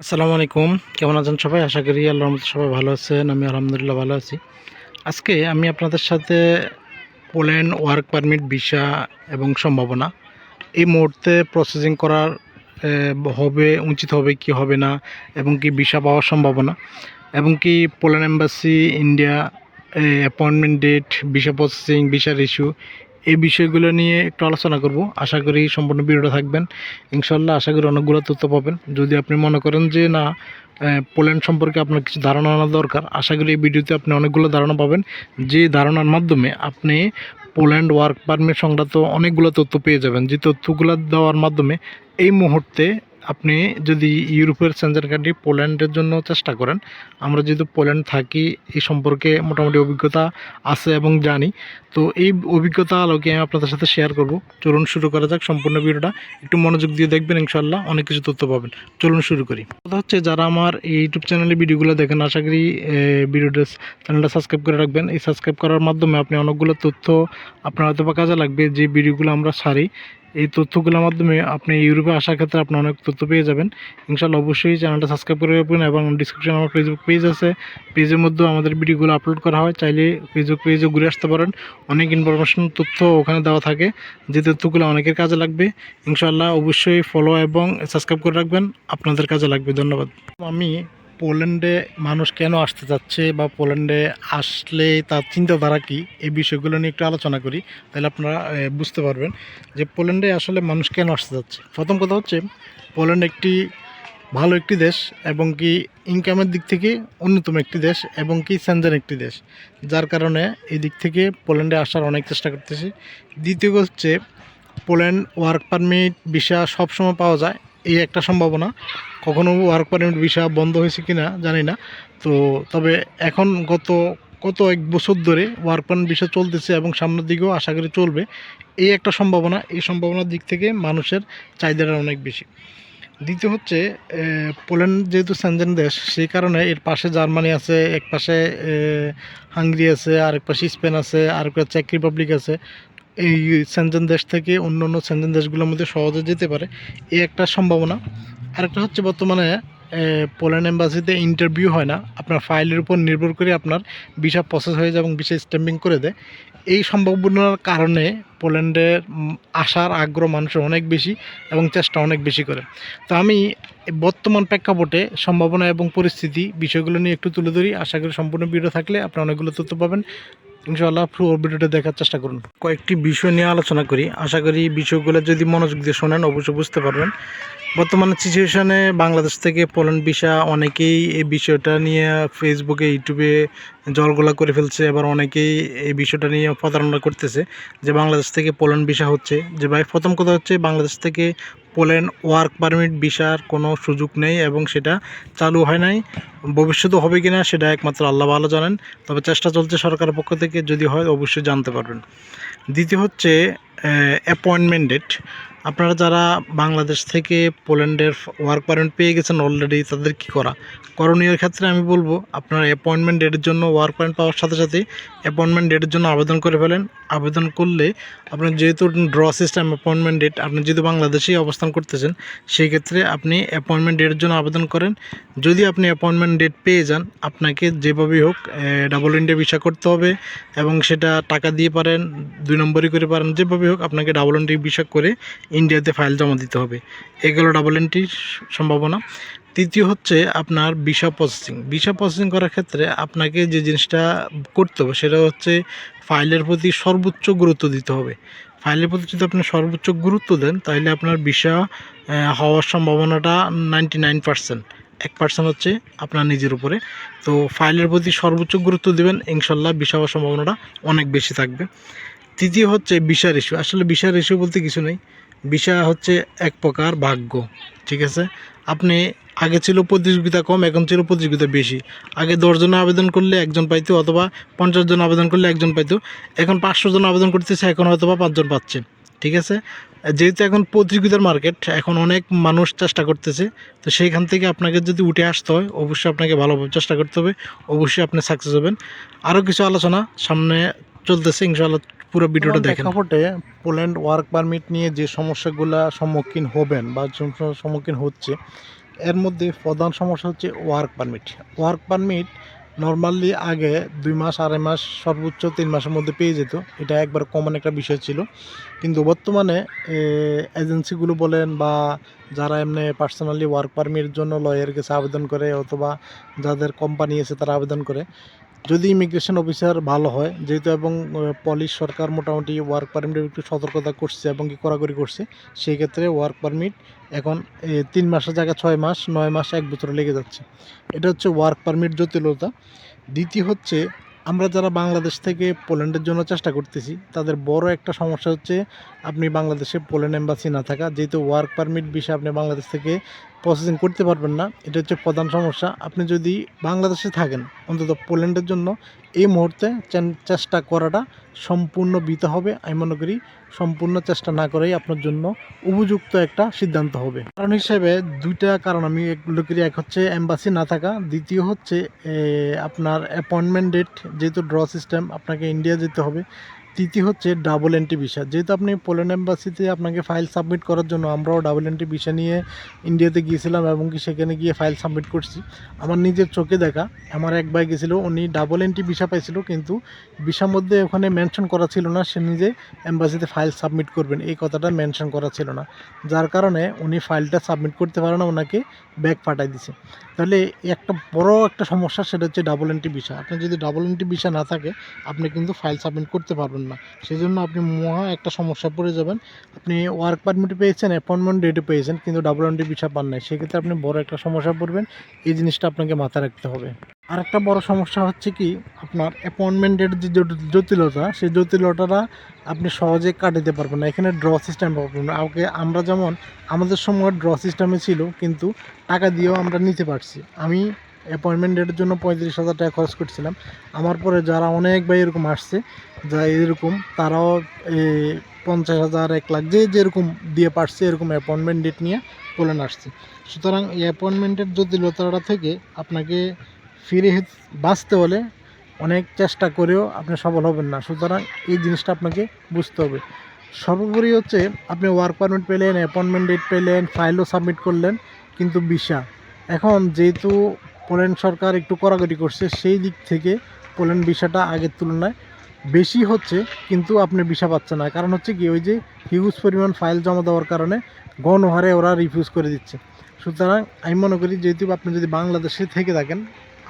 আসসালামু আলাইকুম। কেমন আছেন সবাই? আশা করি আল্লাহর মতো সবাই ভালো আছেন। আমি আলহামদুলিল্লাহ ভালো আছি। আজকে আমি আপনাদের সাথে পোল্যান্ড ওয়ার্ক পারমিট ভিসা এবং সম্ভাবনা। এই মুহূর্তে প্রসেসিং করার হবে, উচিত হবে কি হবে না, এবং কি ভিসা পাওয়ার সম্ভাবনা, এবং কি Poland embassy India appointment date, visa processing, ভিসার ইস্যু এই বিষয়গুলো নিয়ে একটু আলোচনা করব। আশা করি সম্পূর্ণ ভিডিওটা থাকবেন। ইনশাল্লাহ আশা করি অনেকগুলো তথ্য পাবেন। যদি আপনি মনে করেন যে, না পোল্যান্ড সম্পর্কে আপনার কিছু ধারণা আনা দরকার, আশা করি এই ভিডিওতে আপনি অনেকগুলো ধারণা পাবেন। যে ধারণার মাধ্যমে আপনি পোল্যান্ড ওয়ার্ক পারমিট সংক্রান্ত অনেকগুলো তথ্য পেয়ে যাবেন। যে তথ্যগুলো দেওয়ার মাধ্যমে এই মুহূর্তে আপনি যদি ইউরোপের সেন্টার কান্ট্রি পোল্যান্ডের জন্য চেষ্টা করেন, আমরা যেহেতু পোল্যান্ড থাকি, এই সম্পর্কে মোটামুটি অভিজ্ঞতা আছে এবং জানি। তো এই অভিজ্ঞতা আলোকে আমি আপনাদের সাথে শেয়ার করব। চলুন শুরু করা যাক সম্পূর্ণ ভিডিওটা। একটু মনোযোগ দিয়ে দেখবেন ইনশাল্লাহ অনেক কিছু তথ্য পাবেন। চলুন শুরু করি। কথা হচ্ছে, যারা আমার ইউটিউব চ্যানেলে ভিডিওগুলো দেখেন, আশা করি ভিডিওটা চ্যানেলটা সাবস্ক্রাইব করে রাখবেন। এই সাবস্ক্রাইব করার মাধ্যমে আপনি অনেকগুলো তথ্য আপনার হয়তো বা কাজে লাগবে, যে ভিডিওগুলো আমরা ছাড়ি এই তথ্যগুলোর মাধ্যমে আপনি ইউরোপে আসার ক্ষেত্রে আপনি অনেক তথ্য পেয়ে যাবেন। ইনশাল্লাহ অবশ্যই চ্যানেলটা সাবস্ক্রাইব করে রাখবেন এবং ডিসক্রিপশনে আমার ফেসবুক পেজ আছে। পেজের মধ্যেও আমাদের ভিডিওগুলো আপলোড করা হয়। চাইলে ফেসবুক পেজে ঘুরে আসতে পারেন। অনেক ইনফরমেশন তথ্য ওখানে দেওয়া থাকে। যে তথ্যগুলো অনেকের কাজে লাগবে। ইনশাল্লাহ অবশ্যই ফলো এবং সাবস্ক্রাইব করে রাখবেন। আপনাদের কাজে লাগবে। ধন্যবাদ। আমি পোল্যান্ডে মানুষ কেন আসতে চাচ্ছে বা পোল্যান্ডে আসলে তার চিন্তাধারা কী, এই বিষয়গুলো নিয়ে একটু আলোচনা করি, তাহলে আপনারা বুঝতে পারবেন যে পোল্যান্ডে আসলে মানুষ কেন আসতে চাচ্ছে। প্রথম কথা হচ্ছে, পোল্যান্ড একটি ভালো একটি দেশ এবং কি ইনকামের দিক থেকে অন্যতম একটি দেশ এবং কি সেনজেন একটি দেশ। যার কারণে এই দিক থেকে পোল্যান্ডে আসার অনেক চেষ্টা করতেছি। দ্বিতীয় হচ্ছে, পোল্যান্ড ওয়ার্ক পারমিট ভিসা সবসময় পাওয়া যায়। এই একটা সম্ভাবনা। কখনো ওয়ার্ক পারমিট ভিসা বন্ধ হয়েছে কি না জানি না। তো তবে এখন গত কত এক বছর ধরে ওয়ার্ক পারমিট ভিসা চলতেছে এবং সামনের দিকেও আশা করি চলবে। এই একটা সম্ভাবনা, এই সম্ভাবনার দিক থেকে মানুষের চাহিদাটা অনেক বেশি। দ্বিতীয় হচ্ছে পোল্যান্ড যেহেতু সেনজেন দেশ, সেই কারণে এর পাশে জার্মানি আছে, এক পাশে হাঙ্গেরি আছে, আরেক পাশে স্পেন আছে, আরেক পাশে চেক রিপাবলিক আছে। এই সেনজেন দেশ থেকে অন্য অন্য সেনজেন দেশগুলোর মধ্যে সহজে যেতে পারে, এই একটা সম্ভাবনা। আরেকটা হচ্ছে বর্তমানে পোল্যান্ড এম্বাসিতে ইন্টারভিউ হয় না। আপনার ফাইলের উপর নির্ভর করে আপনার ভিসা প্রসেস হয়ে যায় এবং ভিসা স্ট্যাম্পিং করে দেয়। এই সম্ভাবনার কারণে পোল্যান্ডের আসার আগ্রহ মানুষের অনেক বেশি এবং চেষ্টা অনেক বেশি করে। তো আমি বর্তমান প্রেক্ষাপটে সম্ভাবনা এবং পরিস্থিতি বিষয়গুলো নিয়ে একটু তুলে ধরি। আশা করি সম্পূর্ণ ভিডিও থাকলে আপনি অনেকগুলো তথ্য পাবেন। ইনশাআল্লাহ পুরো ভিডিওটা দেখার চেষ্টা করুন। কয়েকটি বিষয় নিয়ে আলোচনা করি। আশা করি বিষয়গুলো যদি মনোযোগ দিয়ে শোনেন, অবশ্যই বুঝতে পারবেন। বর্তমানে সিচুয়েশনে বাংলাদেশ থেকে পোল্যান্ড ভিসা অনেকেই এই বিষয়টা নিয়ে ফেসবুকে ইউটিউবে জলগোলা করে ফেলছে। এবার অনেকেই এই বিষয়টা নিয়ে প্রতারণা করতেছে যে বাংলাদেশ থেকে পোল্যান্ড ভিসা হচ্ছে। যে ভাই, প্রথম কথা হচ্ছে বাংলাদেশ থেকে পোল্যান্ড ওয়ার্ক পারমিট ভিসার কোনো সুযোগ নেই এবং সেটা চালু হয় নাই। ভবিষ্যতে হবে কি না সেটা একমাত্র আল্লাহ ভালো জানেন। তবে চেষ্টা চলছে সরকারের পক্ষ থেকে, যদি হয় অবশ্যই জানতে পারবেন। দ্বিতীয় হচ্ছে অ্যাপয়েন্টমেন্ট ডেট আপনারা যারা বাংলাদেশ থেকে পোল্যান্ডের ওয়ার্ক পারমিট পেয়ে গেছেন অলরেডি তাদের কি করা? করণীয় ক্ষেত্রে আমি বলব, আপনারা অ্যাপয়েন্টমেন্ট ডেটের জন্য ওয়ার্ক পারমিট পাওয়ার সাথে সাথে অ্যাপয়েন্টমেন্ট ডেটের জন্য আবেদন করে ফেলেন। আবেদন করলে আপনার যেহেতু ড্র সিস্টেম অ্যাপয়েন্টমেন্ট ডেট আপনি যেহেতু বাংলাদেশেই অবস্থান করতেছেন সেই ক্ষেত্রে আপনি অ্যাপয়েন্টমেন্ট ডেটের জন্য আবেদন করেন। যদি আপনি অ্যাপয়েন্টমেন্ট ডেট পেয়ে যান, আপনাকে যেভাবেই হোক ডাবল ইন্ডিয়া ভিসা করতে হবে এবং সেটা টাকা দিয়ে পারেন, দুই নম্বরই করে পারেন যেভাবে হোক, আপনাকে ডাবল এন্ট্রি ভিসা করে ইন্ডিয়াতে ফাইল জমা দিতে হবে। এগুলো ডাবল এন্ট্রির সম্ভাবনা। তৃতীয় হচ্ছে আপনার ভিসা প্রসেসিং ভিসা প্রসেসিং করার ক্ষেত্রে আপনাকে যে জিনিসটা করতে হবে, সেটা হচ্ছে ফাইলের প্রতি সর্বোচ্চ গুরুত্ব দিতে হবে। ফাইলের প্রতি যদি আপনি সর্বোচ্চ গুরুত্ব দেন, তাহলে আপনার ভিসা হওয়ার সম্ভাবনাটা নাইনটি নাইন পার্সেন্ট এক পার্সেন্ট হচ্ছে আপনার নিজের উপরে। তো ফাইলের প্রতি সর্বোচ্চ গুরুত্ব দেবেন, ইনশাল্লাহ হওয়ার সম্ভাবনাটা অনেক বেশি থাকবে। তৃতীয় হচ্ছে ভিসা রেশিও আসলে ভিসা রেশিও বলতে কিছু নেই। ভিসা হচ্ছে এক প্রকার ভাগ্য, ঠিক আছে? আপনি আগে ছিল প্রতিযোগিতা কম, এখন ছিল প্রতিযোগিতা বেশি। আগে দশজনে আবেদন করলে একজন পাইতো, অথবা পঞ্চাশ জন আবেদন করলে একজন পাইতো। এখন পাঁচশো জন আবেদন করতেছে, এখন হয়তো বা পাঁচজন পাচ্ছে, ঠিক আছে? যেহেতু এখন প্রতিযোগিতার মার্কেট এখন অনেক মানুষ চেষ্টা করতেছে। তো সেইখান থেকে আপনাকে যদি উঠে আসতে হয়, অবশ্যই আপনাকে ভালোভাবে চেষ্টা করতে হবে, অবশ্যই আপনি সাকসেস হবেন। আরও কিছু আলোচনা সামনে চলতেছে, ইনশাআল্লাহ পুরো ভিডিওটা দেখেন। প্রেক্ষাপটে পোল্যান্ড ওয়ার্ক পারমিট নিয়ে যে সমস্যাগুলো সম্মুখীন হবেন বা সম্মুখীন হচ্ছে এর মধ্যে প্রধান সমস্যা হচ্ছে work permit. Work permit normally আগে দুই মাস আড়াই মাস সর্বোচ্চ তিন মাসের মধ্যে পেয়ে যেত। এটা একবার কমন একটা বিষয় ছিল। কিন্তু বর্তমানে এজেন্সিগুলো বলেন বা যারা এমনি পার্সোনালি ওয়ার্ক পারমিটের জন্য লয়ের কাছে আবেদন করে অথবা যাদের কোম্পানি আছে তারা আবেদন করে। যদি ইমিগ্রেশন অফিসার ভালো হয়, যেহেতু এবং পলিশ সরকার মোটামুটি ওয়ার্ক পারমিটের একটু সতর্কতা করছে এবং কি কড়াকড়ি করছে, সেই ক্ষেত্রে ওয়ার্ক পারমিট এখন তিন মাসের জায়গায় ছয় মাস, নয় মাস, এক বছর লেগে যাচ্ছে। এটা হচ্ছে ওয়ার্ক পারমিট জটিলতা। দ্বিতীয় হচ্ছে, আমরা যারা বাংলাদেশ থেকে পোল্যান্ডের জন্য চেষ্টা করতেছি, তাদের বড় একটা সমস্যা হচ্ছে আপনি বাংলাদেশে পোল্যান্ড এম্বাসি না থাকা, যেহেতু ওয়ার্ক পারমিট বিষয়ে আপনি বাংলাদেশ থেকে প্রসেসিং করতে পারবেন না, এটা হচ্ছে প্রধান সমস্যা। আপনি যদি বাংলাদেশে থাকেন, অন্তত পোল্যান্ডের জন্য এই মুহূর্তে চেষ্টা করাটা সম্পূর্ণ বিতে হবে। আমি মনে করি সম্পূর্ণ চেষ্টা না করেই আপনার জন্য উপযুক্ত একটা সিদ্ধান্ত হবে। কারণ হিসেবে দুইটা কারণ আমি এগুলো করি। এক হচ্ছে এম্বাসি না থাকা, দ্বিতীয় হচ্ছে আপনার অ্যাপয়েন্টমেন্ট ডেট যেহেতু ড্র সিস্টেম আপনাকে ইন্ডিয়া যেতে হবে। তৃতীয় হচ্ছে ডাবল এন্ট্রি ভিসা যেহেতু আপনি পোল্যান্ড এম্বাসিতে আপনাকে ফাইল সাবমিট করার জন্য, আমরাও ডাবল এন্ট্রি ভিসা নিয়ে ইন্ডিয়াতে গিয়েছিলাম এবং কি সেখানে গিয়ে ফাইল সাবমিট করছি। আমার নিজের চোখে দেখা, আমার এক ভাই গেছিল, উনি ডাবল এন্ট্রি ভিসা পাইছিল, কিন্তু ভিসার মধ্যে ওখানে মেনশন করা ছিল না, সে নিজে এম্বাসিতে ফাইল সাবমিট করবেন, এই কথাটা মেনশন করা ছিল না। যার কারণে উনি ফাইলটা সাবমিট করতে পারে না, ওনাকে ব্যাক পাঠাই দিছে। তাহলে একটা বড় একটা সমস্যা, সেটা হচ্ছে ডাবল এন্ট্রি ভিসা আপনার যদি ডাবল এন্ট্রি ভিসা না থাকে, আপনি কিন্তু ফাইল সাবমিট করতে পারবেন না। সেই জন্য আপনি মহা একটা সমস্যা পড়ে যাবেন। আপনি ওয়ার্ক পারমিট পেয়েছেন অ্যাপয়েন্টমেন্ট ডেটে পেয়েছেন, কিন্তু ডাবল এন্ট্রি ভিসা পান নাই। সেক্ষেত্রে আপনি বড় একটা সমস্যা পড়বেন। এই জিনিসটা আপনাকে মাথায় রাখতে হবে। আর একটা বড় সমস্যা হচ্ছে কি, আপনার অ্যাপয়েন্টমেন্ট অ্যাপয়েন্টমেন্টের যে জট- জটিলতা, সেই জটিলতাটা আপনি সহজে কাটাতে পারবেন না। এখানে ড্র সিস্টেম পাবেন না। আগে আমরা যেমন, আমাদের সময় ড্র সিস্টেমে ছিল, কিন্তু টাকা দিয়েও আমরা নিতে পারছি। আমি অ্যাপয়েন্টমেন্ট ডেটের জন্য পঁয়ত্রিশ হাজার টাকা খরচ করছিলাম। আমার পরে যারা অনেক ভাই এরকম আসছে, যা এরকম, তারাও পঞ্চাশ হাজার, এক লাখ, যে যেরকম দিয়ে পারছে এরকম অ্যাপয়েন্টমেন্ট ডেট নিয়ে পোল্যান্ড আসছে। সুতরাং এই অ্যাপয়েন্টমেন্টের জটিলতাটা থেকে আপনাকে ফিরে বাঁচতে হলে অনেক চেষ্টা করেও আপনি সফল হবেন না। সুতরাং এই জিনিসটা আপনাকে বুঝতে হবে। সর্বোপরি হচ্ছে আপনি ওয়ার্ক পারমিট পেলেন অ্যাপয়েন্টমেন্ট ডেট পেলেন ফাইলও সাবমিট করলেন, কিন্তু ভিসা এখন যেহেতু পোল্যান্ড সরকার একটু কড়াকড়ি করছে, সেই দিক থেকে পোল্যান্ড ভিসাটা আগের তুলনায় বেশি হচ্ছে, কিন্তু আপনি ভিসা পাচ্ছেন না। কারণ হচ্ছে কি, ওই যে হিউজ পরিমাণ ফাইল জমা দেওয়ার কারণে গণহারে ওরা রিফিউজ করে দিচ্ছে। সুতরাং আমি মনে করি যেহেতু আপনি যদি বাংলাদেশে থেকে থাকেন,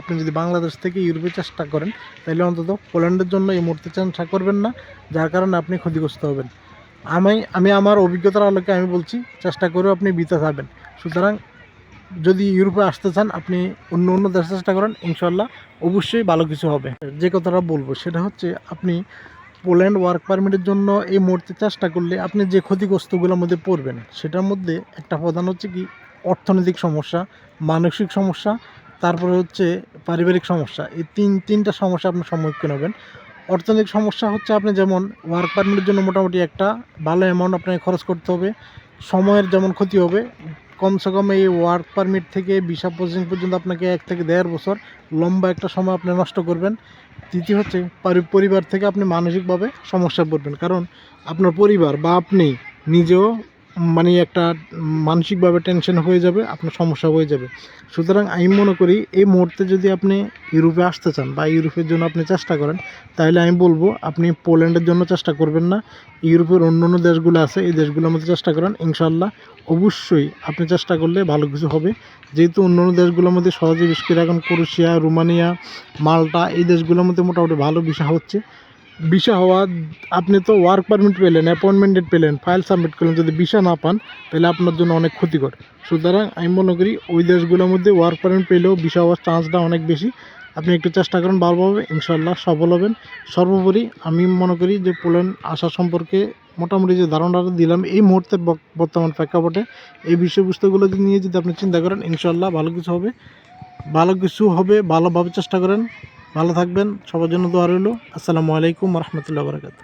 আপনি যদি বাংলাদেশ থেকে ইউরোপে চেষ্টা করেন, তাহলে অন্তত পোল্যান্ডের জন্য এই মুহূর্তে চেষ্টা করবেন না, যার কারণে আপনি ক্ষতিগ্রস্ত হবেন। আমি আমি আমার অভিজ্ঞতার আলোকে আমি বলছি, চেষ্টা করেও আপনি বিতে থাকবেন। সুতরাং যদি ইউরোপে আসতে চান, আপনি অন্য অন্য দেশে চেষ্টা করেন ইনশাল্লাহ অবশ্যই ভালো কিছু হবে। যে কথাটা বলব, সেটা হচ্ছে আপনি পোল্যান্ড ওয়ার্ক পারমিটের জন্য এই মুহূর্তে চেষ্টা করলে আপনি যে ক্ষতিগ্রস্তগুলোর মধ্যে পড়বেন, সেটার মধ্যে একটা প্রধান হচ্ছে কি, অর্থনৈতিক সমস্যা, মানসিক সমস্যা, তারপরে হচ্ছে পারিবারিক সমস্যা। এই তিন, তিনটা সমস্যা আপনার সম্মুখীন হবেন। অর্থনৈতিক সমস্যা হচ্ছে আপনি যেমন ওয়ার্ক পারমিটের জন্য মোটামুটি একটা ভালো অ্যামাউন্ট আপনাকে খরচ করতে হবে, সময়ের যেমন ক্ষতি হবে কমসে কম এই ওয়ার্ক পারমিট থেকে ভিসা প্রসেসিং পর্যন্ত আপনাকে এক থেকে দেড় বছর লম্বা একটা সময় আপনি নষ্ট করবেন। তৃতীয় হচ্ছে পরিবার থেকে আপনি মানসিকভাবে সমস্যা পড়বেন। কারণ আপনার পরিবার বা আপনি নিজেও মানে একটা মানসিকভাবে টেনশন হয়ে যাবে, আপনার সমস্যা হয়ে যাবে। সুতরাং আমি মনে করি এই মুহূর্তে যদি আপনি ইউরোপে আসতে চান বা ইউরোপের জন্য আপনি চেষ্টা করেন, তাহলে আমি বলব আপনি পোল্যান্ডের জন্য চেষ্টা করবেন না। ইউরোপের অন্য অন্য দেশগুলো আছে, এই দেশগুলোর মধ্যে চেষ্টা করেন। ইনশাল্লাহ অবশ্যই আপনি চেষ্টা করলে ভালো কিছু হবে। যেহেতু অন্য অন্য দেশগুলোর মধ্যে সহজে বিশেষ করে এখন ক্রোশিয়া, রোমানিয়া, মাল্টা এই দেশগুলোর মধ্যে মোটামুটি ভালো ভিসা হচ্ছে। ভিসা হওয়া, আপনি তো ওয়ার্ক পারমিট পেলেন অ্যাপয়েন্টমেন্ট পেলেন ফাইল সাবমিট করলেন, যদি ভিসা না পান, তাহলে আপনার জন্য অনেক ক্ষতিকর। সুতরাং আমি মনে করি ওই দেশগুলোর মধ্যে ওয়ার্ক পারমিট পেলেও ভিসা হওয়ার চান্সটা অনেক বেশি। আপনি একটু চেষ্টা করেন, ভালোভাবে ইনশাল্লাহ সফল হবেন। সর্বোপরি আমি মনে করি যে পোল্যান্ড আসা সম্পর্কে মোটামুটি যে ধারণাটা দিলাম, এই মুহূর্তে বর্তমান প্রেক্ষাপটে, এই বিষয়বস্তুগুলো নিয়ে যদি আপনি চিন্তা করেন ইনশাল্লাহ ভালো কিছু হবে। ভালো কিছু হবে, ভালোভাবে চেষ্টা করেন। ভালো থাকবেন সবার জন্য দোয়া রইল। আসসালামু আলাইকুম রহমতুল্লাহ বারকাত